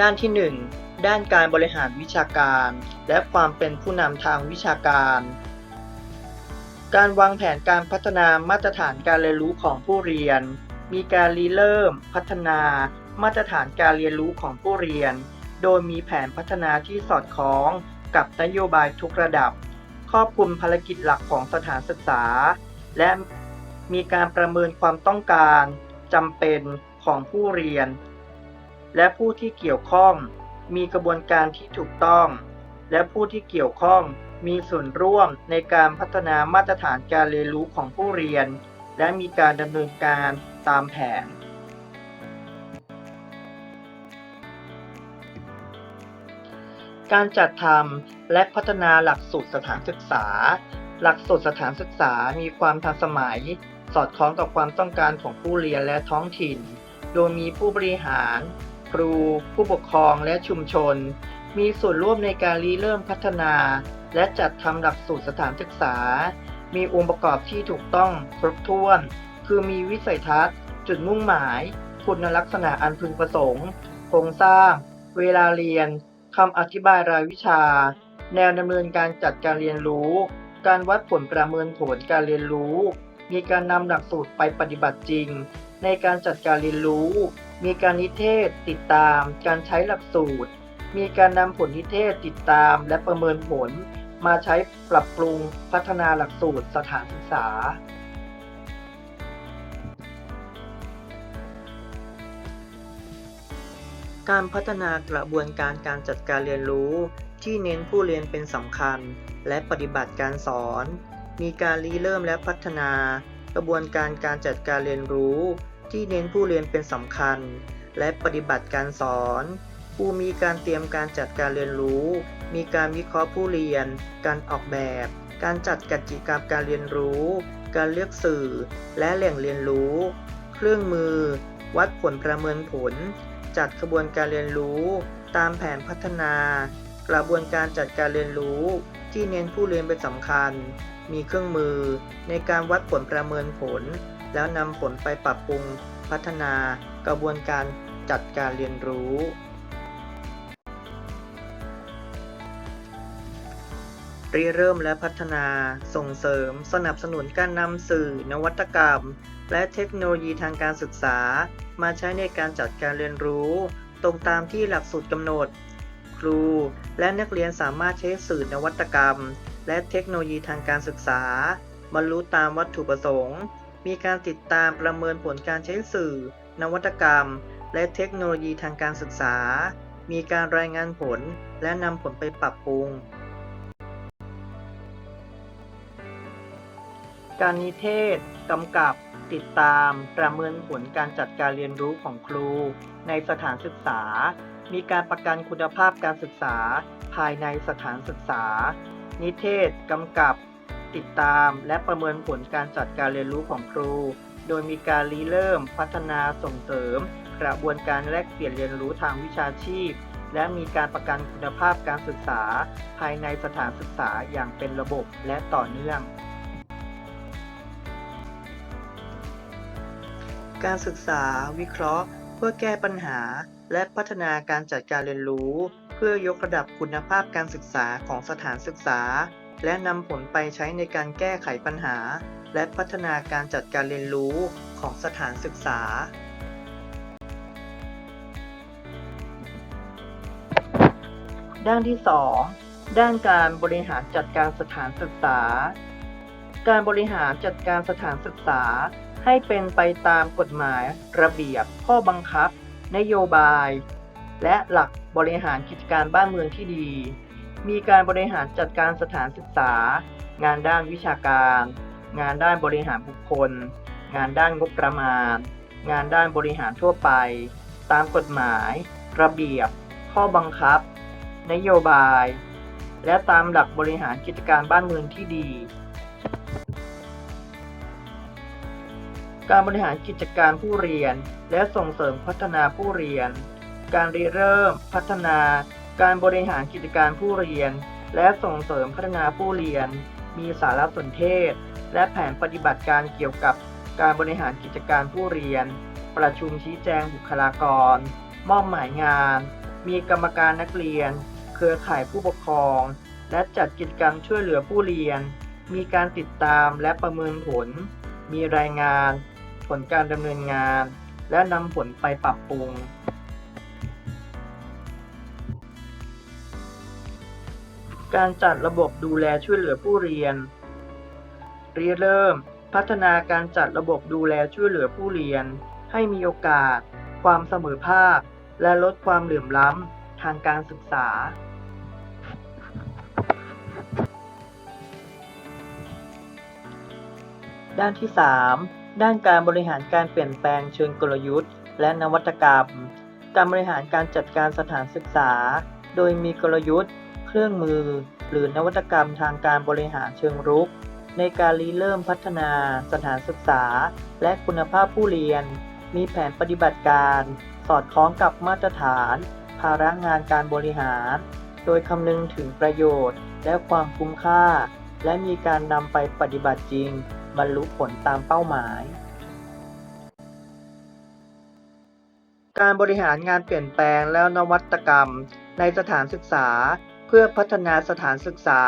ด้านที่ 1 ด้านการบริหารวิชาการ และความเป็นผู้นำทางวิชาการ การวางแผนการพัฒนามาตรฐานการเรียนรู้ของผู้เรียน มีการริเริ่ม พัฒนา มาตรฐานการเรียนรู้ของผู้เรียน โดยมีแผนพัฒนาที่สอดคล้องกับนโยบายทุกระดับ ครอบคลุมภารกิจหลักของสถานศึกษา และมีการประเมินความต้องการจำเป็นของผู้เรียน และผู้ที่เกี่ยวข้องมีกระบวนการที่ถูกต้อง และผู้ที่เกี่ยวข้องมีส่วนร่วมในการพัฒนามาตรฐานการเรียนรู้ของผู้เรียน และมีการดำเนินการตามแผน การจัดทำและพัฒนาหลักสูตรสถานศึกษา หลักสูตรสถานศึกษามีความทันสมัย สอดคล้องกับความต้องการของผู้เรียนและท้องถิ่น โดยมีผู้บริหาร ครู ผู้ปกครองและชุมชน มีส่วนร่วมในการริเริ่มพัฒนา และจัดทำหลักสูตรสถานศึกษา มีองค์ประกอบที่ถูกต้องครบถ้วน คือมีวิสัยทัศน์ จุดมุ่งหมาย คุณลักษณะอันพึงประสงค์โครงสร้าง เวลาเรียนคำอธิบายรายวิชา แนวดำเนินการจัดการเรียนรู้ การวัดผลประเมินผลการเรียนรู้ มีการนำหลักสูตรไปปฏิบัติจริง ในการจัดการเรียนรู้ มีการนิเทศติดตาม การใช้หลักสูตร มีการนำผลนิเทศติดตามและประเมินผล มาใช้ปรับปรุงพัฒนาหลักสูตรสถานศึกษา การพัฒนากระบวนการการจัดการเรียนรู้ ที่เน้นผู้เรียนเป็นสำคัญ และปฏิบัติการสอน มีการริเริ่มและพัฒนากระบวนการการจัดการเรียนรู้ ที่เน้นผู้เรียนเป็นสำคัญ และปฏิบัติการสอนผู้มีการเตรียมการจัดการเรียนรู้ มีการวิเคราะห์ผู้เรียน การออกแบบ การจัดกิจกรรมการเรียนรู้ การเลือกสื่อ และแหล่งเรียนรู้ เครื่องมือ วัดผลประเมินผล จัดขบวนการเรียนรู้ ตามแผนพัฒนา กระบวนการจัดการเรียนรู้ ที่เน้นผู้เรียนเป็นสำคัญ มีเครื่องมือ ในการวัดผลประเมินผล แล้วนำผลไปปรับปรุงพัฒนากระบวนการจัดการเรียนรู้ ริเริ่มและพัฒนาส่งเสริม สนับสนุนการนำสื่อ นวัตกรรม และเทคโนโลยีทางการศึกษา มาใช้ในการจัดการเรียนรู้ ตรงตามที่หลักสูตรกำหนด ครูและนักเรียนสามารถใช้สื่อนวัตกรรม และเทคโนโลยีทางการศึกษาบรรลุตามวัตถุประสงค์ มีการติดตามประเมินผลการใช้สื่อ นวัตกรรม และเทคโนโลยีทางการศึกษา มีการรายงานผลและนำผลไปปรับปรุง การนิเทศกำกับ ติดตาม ประเมินผลการจัดการเรียนรู้ของครู ในสถานศึกษา มีการประกันคุณภาพการศึกษา ภายในสถานศึกษา นิเทศกำกับ ติดตาม และประเมินผลการจัดการเรียนรู้ของครู โดยมีการริเริ่ม พัฒนาส่งเสริม กระบวนการแลกเปลี่ยนเรียนรู้ทางวิชาชีพ และมีการประกันคุณภาพการศึกษา ภายในสถานศึกษาอย่างเป็นระบบและต่อเนื่องการศึกษาวิเคราะห์ เพื่อแก้ปัญหา และพัฒนาการจัดการเรียนรู้ เพื่อยกระดับคุณภาพการศึกษาของสถานศึกษา และนำผลไปใช้ในการแก้ไขปัญหา และพัฒนาการจัดการเรียนรู้ของสถานศึกษา ด้านที่ 2 ด้านการบริหารจัดการสถานศึกษา การบริหารจัดการสถานศึกษา ให้เป็นไปตามกฎหมาย ระเบียบ ข้อบังคับ นโยบาย และหลักบริหารกิจการบ้านเมืองที่ดี มีการบริหารจัดการสถานศึกษา งานด้านวิชาการ งานด้านบริหารบุคคล งานด้านงบประมาณ งานด้านบริหารทั่วไป ตามกฎหมาย ระเบียบ ข้อบังคับ นโยบาย และตามหลักบริหารกิจการบ้านเมืองที่ดี การบริหารกิจการผู้เรียน และส่งเสริมพัฒนาผู้เรียน การริเริ่ม พัฒนา การบริหารกิจการผู้เรียน และส่งเสริมพัฒนาผู้เรียน มีสารสนเทศ และแผนปฏิบัติการเกี่ยวกับการบริหารกิจการผู้เรียน ประชุมชี้แจงบุคลากร มอบหมายงาน มีกรรมการนักเรียน เครือข่ายผู้ปกครอง และจัดกิจกรรมช่วยเหลือผู้เรียน มีการติดตามและประเมินผล มีรายงาน ผลการดำเนินงาน และนำผลไปปรับปรุง การจัดระบบดูแลช่วยเหลือผู้เรียนริเริ่ม พัฒนาการจัดระบบดูแลช่วยเหลือผู้เรียน ให้มีโอกาส ความเสมอภาค และลดความเหลื่อมล้ำทางการศึกษา ด้านที่ 3 ด้านการบริหารการเปลี่ยนแปลงเชิงกลยุทธ์ และนวัตกรรม การบริหารการจัดการสถานศึกษา โดยมีกลยุทธ์ เครื่องมือ หรือนวัตกรรมทางการบริหารเชิงรุก ในการริเริ่มพัฒนาสถานศึกษา และคุณภาพผู้เรียน มีแผนปฏิบัติการ สอดคล้องกับมาตรฐาน ภาระงานการบริหาร โดยคำนึงถึงประโยชน์ และความคุ้มค่า และมีการนำไปปฏิบัติจริง บรรลุผลตามเป้าหมายการบริหารงานเปลี่ยนแปลงและนวัตกรรม ในสถานศึกษา พื่อพัฒนาสถานศึกษา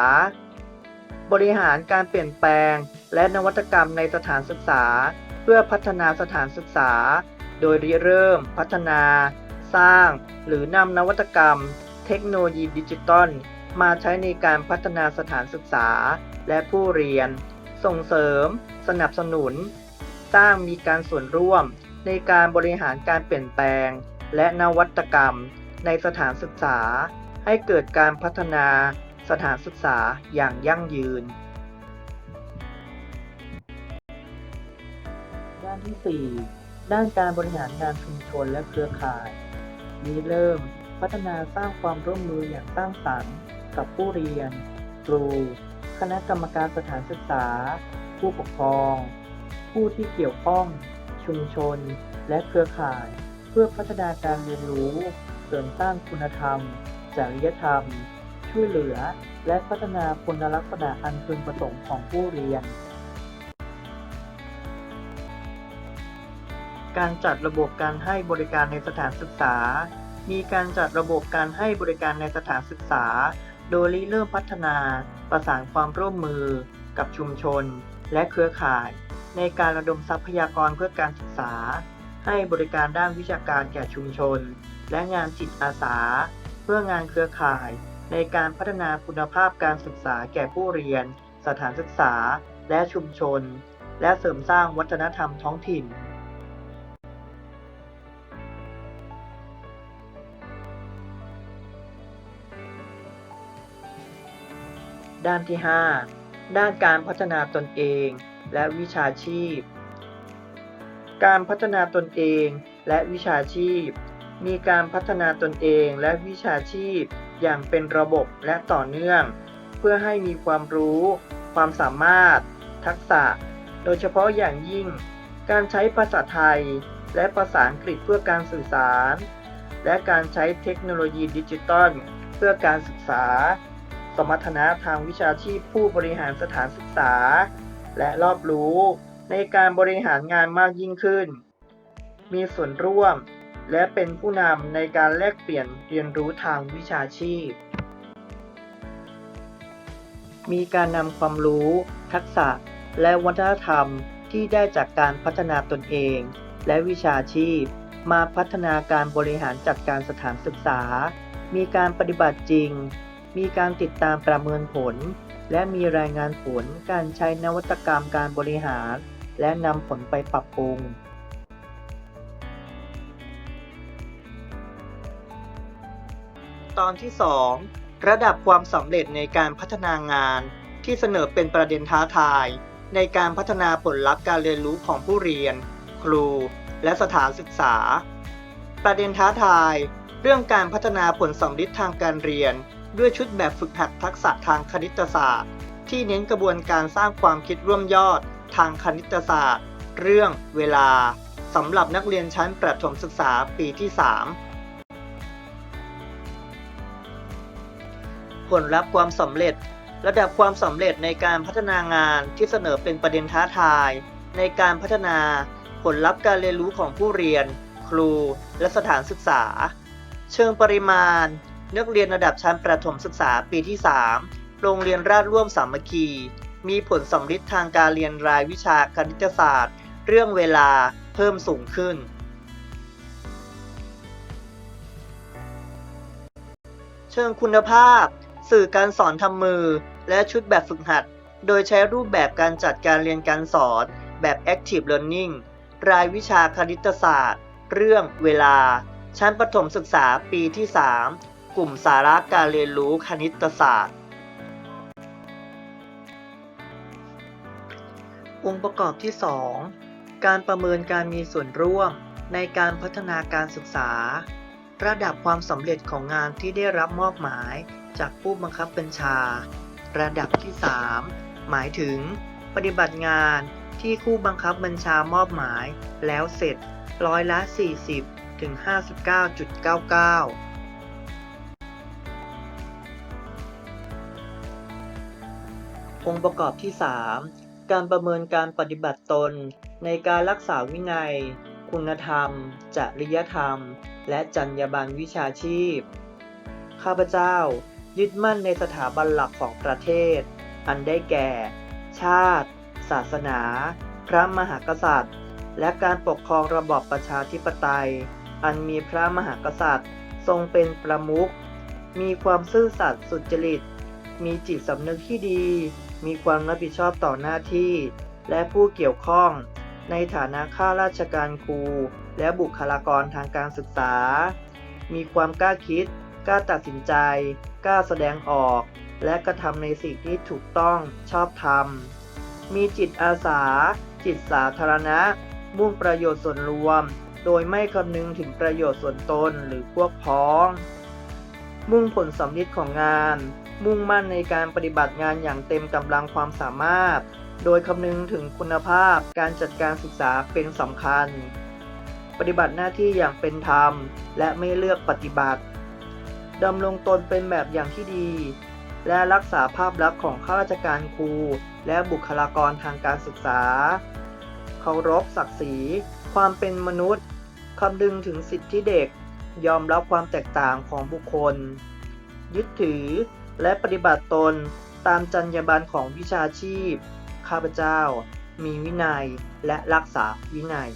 บริหารการเปลี่ยนแปลง และนวัตกรรมในสถานศึกษา เพื่อพัฒนาสถานศึกษา โดยริเริ่ม พัฒนา สร้าง หรือนำนวัตกรรม เทคโนโลยีดิจิตอลมาใช้ในการพัฒนาสถานศึกษา และผู้เรียน ส่งเสริม สนับสนุน สร้างมีการส่วนร่วม ในการบริหารการเปลี่ยนแปลง และนวัตกรรม ในสถานศึกษา ให้เกิดการพัฒนาสถานศึกษาอย่างยั่งยืน ด้านที่ 4 ด้านการบริหารงานชุมชนและเครือข่าย นี้เริ่มพัฒนาสร้างความร่วมมืออย่างสร้างสรรค์ กับผู้เรียน ครู คณะกรรมการสถานศึกษา ผู้ปกครอง ผู้ที่เกี่ยวข้อง ชุมชน และเครือข่าย เพื่อพัฒนาการเรียนรู้ เสริมสร้างคุณธรรม จริยธรรม ช่วยเหลือ และพัฒนาคุณลักษณะอันพึงประสงค์ของผู้เรียน การจัดระบบการให้บริการในสถานศึกษา มีการจัดระบบการให้บริการในสถานศึกษา โดยริเริ่มพัฒนาประสานความร่วมมือ กับชุมชน และเครือข่าย ในการระดมทรัพยากรเพื่อการศึกษาให้บริการด้านวิชาการแก่ชุมชน และงานจิตอาสา เพื่องานเครือข่าย ในการพัฒนาคุณภาพการศึกษาแก่ผู้เรียน สถานศึกษา และชุมชน และเสริมสร้างวัฒนธรรมท้องถิ่นด้านที่ 5 ด้านการพัฒนาตนเองและวิชาชีพ การพัฒนาตนเองและวิชาชีพ มีการพัฒนาตนเองและวิชาชีพ อย่างเป็นระบบและต่อเนื่อง เพื่อให้มีความรู้ ความสามารถ ทักษะ โดยเฉพาะอย่างยิ่ง การใช้ภาษาไทย และภาษาอังกฤษเพื่อการสื่อสาร และการใช้เทคโนโลยีดิจิตอลเพื่อการศึกษา สมรรถนะทางวิชาชีพผู้บริหารสถานศึกษา และรอบรู้ในการบริหารงานมากยิ่งขึ้น มีส่วนร่วม และเป็นผู้นำในการแลกเปลี่ยนเรียนรู้ทางวิชาชีพ มีการนำความรู้ ทักษะ และวัฒนธรรมที่ได้จากการพัฒนาตนเอง และวิชาชีพ มาพัฒนาการบริหารจัดการสถานศึกษา มีการปฏิบัติจริง มีการติดตามประเมินผล และมีรายงานผลการใช้นวัตกรรมการบริหาร และนำผลไปปรับปรุง ตอนที่ 2 ระดับความสำเร็จในการพัฒนางานที่เสนอเป็นประเด็นท้าทาย ในการพัฒนาผลลัพธ์การเรียนรู้ของผู้เรียน ครู และสถานศึกษา ประเด็นท้าทาย เรื่องการพัฒนาผลสำลิดทางการเรียน ด้วยชุดแบบฝึกหัดทักษะทางคณิตศาสตร์ ที่เน้นกระบวนการสร้างความคิดร่วมยอดทางคณิตศาสตร์ เรื่องเวลาสำหรับนักเรียนชั้นประถมศึกษาปีที่ 3 ผลลัพธ์ความสำเร็จ ระดับความสำเร็จในการพัฒนางานที่เสนอเป็นประเด็นท้าทาย ในการพัฒนาผลลัพธ์การเรียนรู้ของผู้เรียน ครู และสถานศึกษา เชิงปริมาณ นักเรียนระดับชั้นประถมศึกษาปีที่ 3 โรงเรียนราชร่วมสามัคคี มีผลสำลิดทางการเรียนรายวิชาคณิตศาสตร์ เรื่องเวลาเพิ่มสูงขึ้นเชิงคุณภาพ สื่อการสอนทำมือ และชุดแบบฝึกหัด โดยใช้รูปแบบการจัดการเรียนการสอน แบบ Active Learning รายวิชาคณิตศาสตร์ เรื่องเวลา ชั้นประถมศึกษาปีที่ 3 กลุ่มสาระการเรียนรู้คณิตศาสตร์ องค์ประกอบที่ 2 การประเมินการมีส่วนร่วมในการพัฒนาการศึกษา ระดับความสำเร็จของงานที่ได้รับมอบหมายจากผู้บังคับบัญชา ระดับที่ 3 หมายถึง ปฏิบัติงานที่ผู้บังคับบัญชามอบหมายแล้วเสร็จร้อยละ 40ถึง59.99องค์ประกอบที่ 3 การประเมินการปฏิบัติตนในการรักษาวินัย คุณธรรม จริยธรรม และจรรยาบรรณวิชาชีพ ข้าพเจ้า ยึดมั่นในสถาบันหลักของประเทศ อันได้แก่ ชาติ ศาสนา พระมหากษัตริย์ และการปกครองระบอบประชาธิปไตย อันมีพระมหากษัตริย์ ทรงเป็นประมุข มีความซื่อสัตย์สุจริต มีจิตสำนึกที่ดี มีความรับผิดชอบต่อหน้าที่ และผู้เกี่ยวข้อง ในฐานะข้าราชการครู และบุคลากรทางการศึกษา มีความกล้าคิด กล้าตัดสินใจ กล้าแสดงออก และกระทำในสิ่งที่ถูกต้องชอบธรรม มีจิตอาสา จิตสาธารณะ มุ่งประโยชน์ส่วนรวม โดยไม่คำนึงถึงประโยชน์ส่วนตนหรือพวกพ้อง มุ่งผลสำลิดของงาน มุ่งมั่นในการปฏิบัติงานอย่างเต็มกำลังความสามารถ โดยคำนึงถึงคุณภาพการจัดการศึกษาเป็นสำคัญ ปฏิบัติหน้าที่อย่างเป็นธรรม และไม่เลือกปฏิบัติดำรงตนเป็นแบบอย่างที่ดี และรักษาภาพลักษณ์ของข้าราชการครู และบุคลากรทางการศึกษา เคารพศักดิ์ศรี ความเป็นมนุษย์คำนึงถึงสิทธิเด็ก ยอมรับความแตกต่างของบุคคล ยึดถือและปฏิบัติตนตามจรรยาบรรณของวิชาชีพ ข้าพเจ้า มีวินัยและรักษาวินัย